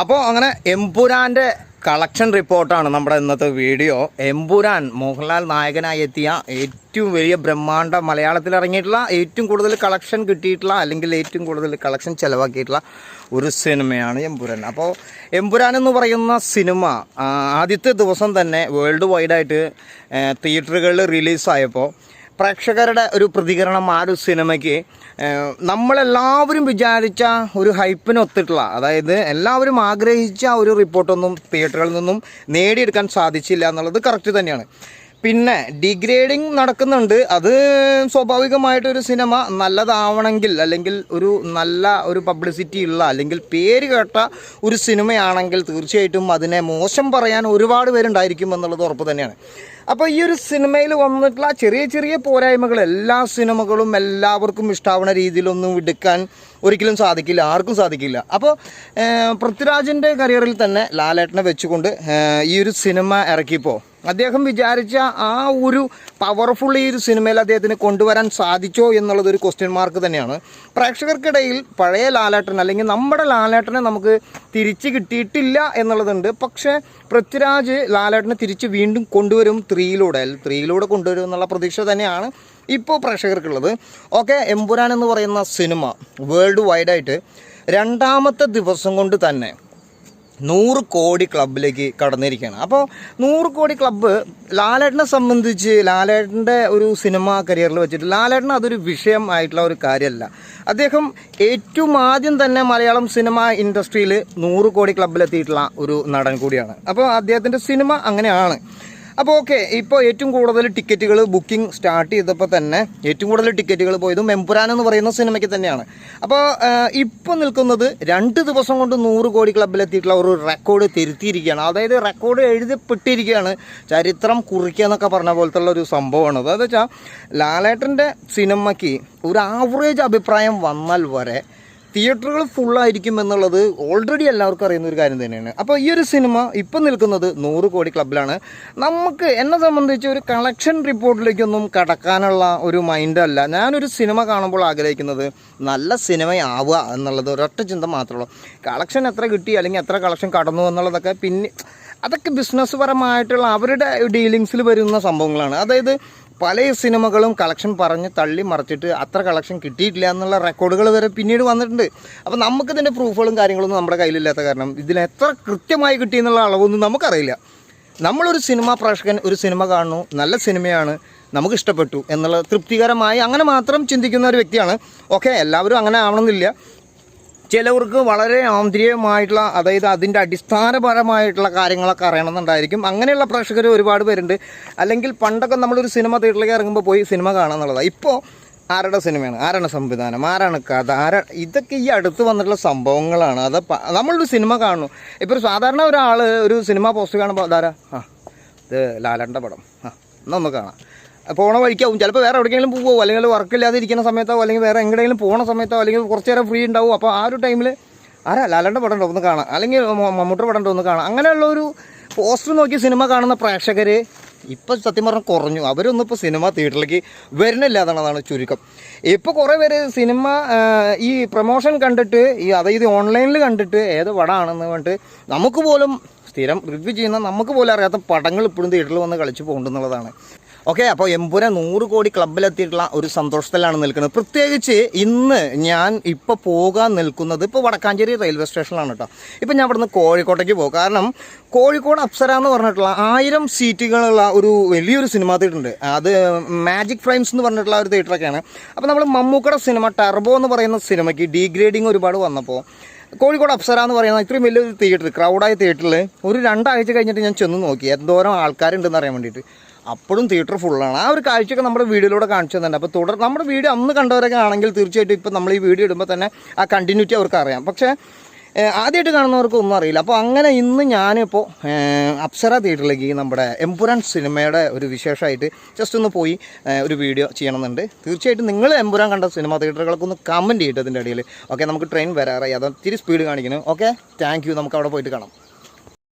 അപ്പോൾ അങ്ങനെ എംപുരാന്റെ കളക്ഷൻ റിപ്പോർട്ടാണ് നമ്മുടെ ഇന്നത്തെ വീഡിയോ. എംപുരാൻ മോഹൻലാൽ നായകനായി എത്തിയ ഏറ്റവും വലിയ ബ്രഹ്മാണ്ഡ മലയാളത്തിൽ ഇറങ്ങിയിട്ടുള്ള ഏറ്റവും കൂടുതൽ കളക്ഷൻ കിട്ടിയിട്ടുള്ള അല്ലെങ്കിൽ ഏറ്റവും കൂടുതൽ കളക്ഷൻ ചിലവാക്കിയിട്ടുള്ള ഒരു സിനിമയാണ് എംപുരാൻ. അപ്പോൾ എംപുരാൻ എന്ന് പറയുന്ന സിനിമ ആദ്യത്തെ ദിവസം തന്നെ വേൾഡ് വൈഡായിട്ട് തിയേറ്ററുകളിൽ റിലീസായപ്പോൾ പ്രേക്ഷകരുടെ ഒരു പ്രതികരണം ആ ഒരു സിനിമയ്ക്ക് നമ്മളെല്ലാവരും വിചാരിച്ച ഒരു ഹൈപ്പിനൊത്തിട്ടുള്ള അതായത് എല്ലാവരും ആഗ്രഹിച്ച ഒരു റിപ്പോർട്ടൊന്നും തിയേറ്ററുകളിൽ നിന്നും നേടിയെടുക്കാൻ സാധിച്ചില്ല എന്നുള്ളത് കറക്റ്റ് തന്നെയാണ്. പിന്നെ ഡിഗ്രേഡിങ് നടക്കുന്നുണ്ട്. അത് സ്വാഭാവികമായിട്ടൊരു സിനിമ നല്ലതാവണമെങ്കിൽ അല്ലെങ്കിൽ ഒരു നല്ല ഒരു പബ്ലിസിറ്റി ഉള്ള അല്ലെങ്കിൽ പേര് കേട്ട ഒരു സിനിമയാണെങ്കിൽ തീർച്ചയായിട്ടും അതിനെ മോശം പറയാൻ ഒരുപാട് പേരുണ്ടായിരിക്കും എന്നുള്ളത് ഉറപ്പ് തന്നെയാണ്. അപ്പോൾ ഈ ഒരു സിനിമയിൽ വന്നിട്ടുള്ള ചെറിയ ചെറിയ പോരായ്മകൾ എല്ലാ സിനിമകളും എല്ലാവർക്കും ഇഷ്ടാവുന്ന രീതിയിലൊന്നും എടുക്കാൻ ഒരിക്കലും സാധിക്കില്ല ആർക്കും സാധിക്കില്ല. അപ്പോൾ പൃഥ്വിരാജിന്റെ കരിയറിൽ തന്നെ ലാലേട്ടനെ വെച്ചുകൊണ്ട് ഈ ഒരു സിനിമ ഇറക്കിയപ്പോൾ അദ്ദേഹം വിചാരിച്ച ആ ഒരു പവർഫുൾ ഈ ഒരു സിനിമയിൽ അദ്ദേഹത്തിന് കൊണ്ടുവരാൻ സാധിച്ചോ എന്നുള്ളത് ഒരു ക്വസ്റ്റ്യൻ മാർക്ക് തന്നെയാണ്. പ്രേക്ഷകർക്കിടയിൽ പഴയ ലാലേട്ടൻ അല്ലെങ്കിൽ നമ്മുടെ ലാലേട്ടനെ നമുക്ക് തിരിച്ച് കിട്ടിയിട്ടില്ല എന്നുള്ളതുണ്ട്. പക്ഷേ പൃഥ്വിരാജ് ലാലേട്ടനെ തിരിച്ച് വീണ്ടും കൊണ്ടുവരും ത്രീയിലൂടെ ത്രീയിലൂടെ കൊണ്ടുവരും എന്നുള്ള പ്രതീക്ഷ തന്നെയാണ് ഇപ്പോൾ പ്രേക്ഷകർക്കുള്ളത്. ഓക്കെ എമ്പുരാൻ എന്ന് പറയുന്ന സിനിമ വേൾഡ് വൈഡായിട്ട് രണ്ടാമത്തെ ദിവസം കൊണ്ട് തന്നെ നൂറ് കോടി ക്ലബിലേക്ക് കടന്നിരിക്കുകയാണ്. അപ്പോൾ നൂറ് കോടി ക്ലബ്ബ് ലാലേട്ടനെ സംബന്ധിച്ച് ലാലേട്ടന്റെ ഒരു സിനിമ കരിയറിൽ വെച്ചിട്ട് ലാലേട്ടൻ അതൊരു വിഷയം ആയിട്ടുള്ള ഒരു കാര്യമല്ല. അദ്ദേഹം ഏറ്റവും ആദ്യം തന്നെ മലയാളം സിനിമ ഇൻഡസ്ട്രിയിൽ നൂറ് കോടി ക്ലബിലെത്തിയിട്ടുള്ള ഒരു നടൻ കൂടിയാണ്. അപ്പോൾ അദ്ദേഹത്തിന്റെ സിനിമ അങ്ങനെയാണ്. അപ്പോൾ ഓക്കെ ഇപ്പോൾ ഏറ്റവും കൂടുതൽ ടിക്കറ്റുകൾ ബുക്കിംഗ് സ്റ്റാർട്ട് ചെയ്തപ്പോൾ തന്നെ ഏറ്റവും കൂടുതൽ ടിക്കറ്റുകൾ പോയത് മെമ്പുരാൻ എന്ന് പറയുന്ന സിനിമയ്ക്ക് തന്നെയാണ്. അപ്പോൾ ഇപ്പോൾ നിൽക്കുന്നത് രണ്ട് ദിവസം കൊണ്ട് നൂറ് കോടി ക്ലബിലെത്തിയിട്ടുള്ള ഒരു റെക്കോർഡ് തിരുത്തിയിരിക്കുകയാണ്. അതായത് റെക്കോർഡ് എഴുതപ്പെട്ടിരിക്കുകയാണ്. ചരിത്രം കുറിക്കുക എന്നൊക്കെ പറഞ്ഞ പോലത്തെ ഒരു സംഭവമാണ്. അതെന്ന് വെച്ചാൽ ലാലേട്ടന്റെ സിനിമയ്ക്ക് ഒരു ആവറേജ് അഭിപ്രായം വന്നാൽ വരെ തിയേറ്ററുകൾ ഫുള്ളായിരിക്കും എന്നുള്ളത് ഓൾറെഡി എല്ലാവർക്കും അറിയുന്ന ഒരു കാര്യം തന്നെയാണ്. അപ്പോൾ ഈ ഒരു സിനിമ ഇപ്പം നിൽക്കുന്നത് നൂറ് കോടി ക്ലബിലാണ് നമുക്ക് എന്നെ സംബന്ധിച്ച് ഒരു കളക്ഷൻ റിപ്പോർട്ടിലേക്കൊന്നും കടക്കാനുള്ള ഒരു മൈൻഡല്ല ഞാനൊരു സിനിമ കാണുമ്പോൾ ആഗ്രഹിക്കുന്നത് നല്ല സിനിമയാവുക എന്നുള്ളത് ഒരൊറ്റ ചിന്ത മാത്രമേ ഉള്ളൂ. കളക്ഷൻ എത്ര കിട്ടി അല്ലെങ്കിൽ എത്ര കളക്ഷൻ കടന്നു എന്നുള്ളതൊക്കെ പിന്നെ അതൊക്കെ ബിസിനസ് പരമായിട്ടുള്ള അവരുടെ ഡീലിങ്സിൽ വരുന്ന സംഭവങ്ങളാണ്. അതായത് പല സിനിമകളും കളക്ഷൻ പറഞ്ഞ് തള്ളി മറിച്ചിട്ട് അത്ര കളക്ഷൻ കിട്ടിയിട്ടില്ല എന്നുള്ള റെക്കോർഡുകൾ വരെ പിന്നീട് വന്നിട്ടുണ്ട്. അപ്പോൾ നമുക്കിതിന്റെ പ്രൂഫുകളും കാര്യങ്ങളൊന്നും നമ്മുടെ കയ്യിലില്ലാത്ത കാരണം ഇതിന് എത്ര കൃത്യമായി കിട്ടി എന്നുള്ള അളവൊന്നും നമുക്കറിയില്ല. നമ്മളൊരു സിനിമ പ്രേക്ഷകൻ ഒരു സിനിമ കാണുന്നു നല്ല സിനിമയാണ് നമുക്ക് ഇഷ്ടപ്പെട്ടു എന്നുള്ള തൃപ്തികരമായി അങ്ങനെ മാത്രം ചിന്തിക്കുന്ന ഒരു വ്യക്തിയാണ്. ഓക്കെ എല്ലാവരും അങ്ങനെ ആവണമെന്നില്ല. ചിലവർക്ക് വളരെ ആന്തരികമായിട്ടുള്ള അതായത് അതിന്റെ അടിസ്ഥാനപരമായിട്ടുള്ള കാര്യങ്ങളൊക്കെ അറിയണമെന്നുണ്ടായിരിക്കും. അങ്ങനെയുള്ള പ്രേക്ഷകർ ഒരുപാട് പേരുണ്ട്. അല്ലെങ്കിൽ പണ്ടൊക്കെ നമ്മളൊരു സിനിമ തിയേറ്ററിലേക്ക് ഇറങ്ങുമ്പോൾ പോയി സിനിമ കാണാമെന്നുള്ളതാണ് ഇപ്പോൾ ആരുടെ സിനിമയാണ്? ആരാണ് സംവിധാനം? ആരാണ് കഥ? ആരാ ഇതൊക്കെ ഈ അടുത്ത് വന്നിട്ടുള്ള സംഭവങ്ങളാണ്. അത് നമ്മളൊരു സിനിമ കാണുന്നു. ഇപ്പോൾ സാധാരണ ഒരാൾ ഒരു സിനിമ പോസ്റ്റ് കാണുമ്പോൾ അതാരാ ആ ഇത് ലാലന്റെ പടം. ആ എന്നൊന്ന് കാണാം. പോണ വഴിക്കാവും. ചിലപ്പോൾ വേറെ എവിടെയെങ്കിലും പോവോ അല്ലെങ്കിൽ വർക്ക് ഇല്ലാതെ ഇരിക്കുന്ന സമയത്തോ അല്ലെങ്കിൽ വേറെ എങ്ങടെയെങ്കിലും പോണ സമയത്തോ അല്ലെങ്കിൽ കുറച്ച് നേരം ഫ്രീ ഉണ്ടാവും. അപ്പോൾ ആ ഒരു ടൈമിൽ ആരാ? ലാലന്റെ പടം ഒന്ന് കാണാം. അല്ലെങ്കിൽ മമ്മൂട്ടിയുടെ പടം ഒന്ന് കാണാം. അങ്ങനെയുള്ള ഒരു പോസ്റ്റർ നോക്കി സിനിമ കാണുന്ന പ്രേക്ഷകർ ഇപ്പം സത്യം പറഞ്ഞാൽ കുറഞ്ഞു. അവരൊന്നും ഇപ്പോൾ സിനിമ തിയേറ്ററിലേക്ക് വരുന്നില്ല എന്നുള്ളതാണ് ചുരുക്കം. ഇപ്പോൾ കുറേ പേര് സിനിമ ഈ പ്രൊമോഷൻ കണ്ടിട്ട് ഈ അതായത് ഓൺലൈനിൽ കണ്ടിട്ട് ഏത് പടമാണെന്ന് പറഞ്ഞിട്ട് നമുക്ക് പോലും സ്ഥിരം റിവ്യൂ ചെയ്യുന്ന നമുക്ക് പോലും അറിയാത്ത പടങ്ങൾ ഇപ്പോഴും തിയേറ്ററിൽ വന്ന് കളിച്ച് പോകുന്നുള്ളതാണ്. ഓക്കെ അപ്പോൾ എമ്പുര നൂറ് കോടി ക്ലബിലെത്തിയിട്ടുള്ള ഒരു സന്തോഷത്തിലാണ് നിൽക്കുന്നത്. പ്രത്യേകിച്ച് ഇന്ന് ഞാൻ ഇപ്പോൾ പോകാൻ നിൽക്കുന്നത് ഇപ്പോൾ വടക്കാഞ്ചേരി റെയിൽവേ സ്റ്റേഷനിലാണ് കേട്ടോ. ഇപ്പോൾ ഞാൻ ഇവിടുന്ന് കോഴിക്കോട്ടേക്ക് പോകും. കാരണം കോഴിക്കോട് അപ്സര എന്ന് പറഞ്ഞിട്ടുള്ള ആയിരം സീറ്റുകളുള്ള ഒരു വലിയൊരു സിനിമ തിയേറ്റർ ഉണ്ട് അത് മാജിക് ഫ്രെയിംസ് എന്ന് പറഞ്ഞിട്ടുള്ള ഒരു തിയേറ്ററൊക്കെയാണ്. അപ്പോൾ നമ്മൾ മമ്മൂക്കയുടെ സിനിമ ടർബോ എന്ന് പറയുന്ന സിനിമയ്ക്ക് ഡീഗ്രേഡിങ് ഒരുപാട് വന്നപ്പോൾ കോഴിക്കോട് അപ്സര എന്ന് പറയുന്ന ഇത്രയും വലിയൊരു തിയേറ്റർ ക്രൗഡായ തിയേറ്ററിൽ ഒരു രണ്ടാഴ്ച കഴിഞ്ഞിട്ട് ഞാൻ ചെന്ന് നോക്കി. എന്തോരം ആൾക്കാരുണ്ടെന്ന് അറിയാൻ വേണ്ടിയിട്ട്. അപ്പോഴും തിയേറ്റർ ഫുള്ളാണ് ആ ഒരു കാഴ്ചയൊക്കെ നമ്മുടെ വീഡിയോയിലൂടെ കാണിച്ചു തന്നെ അപ്പോൾ തുടർ നമ്മുടെ വീഡിയോ അന്ന് കണ്ടവരൊക്കെ ആണെങ്കിൽ തീർച്ചയായിട്ടും ഇപ്പോൾ നമ്മൾ ഈ വീഡിയോ ഇടുമ്പോൾ തന്നെ ആ കണ്ടിന്യൂറ്റി അവർക്ക് അറിയാം. പക്ഷേ ആദ്യമായിട്ട് കാണുന്നവർക്ക് ഒന്നും അറിയില്ല. അപ്പോൾ അങ്ങനെ ഇന്ന് ഞാനിപ്പോൾ അപ്സര തിയേറ്ററിലേക്ക് നമ്മുടെ എംപുരാൻ സിനിമയുടെ ഒരു വിശേഷമായിട്ട് ജസ്റ്റ് ഒന്ന് പോയി ഒരു വീഡിയോ ചെയ്യണമെന്നുണ്ട്. തീർച്ചയായിട്ടും നിങ്ങൾ എംപുരാൻ കണ്ട സിനിമ തിയേറ്ററുകളൊക്കെ ഒന്ന് കമന്റ് ചെയ്തിട്ട് അതിന്റെ ഇടയിൽ ഓക്കെ നമുക്ക് ട്രെയിൻ വരാറായി. അത് ഇത്തിരി സ്പീഡ് കാണിക്കുന്നു ഓക്കെ താങ്ക് നമുക്ക് അവിടെ പോയിട്ട് കാണാം.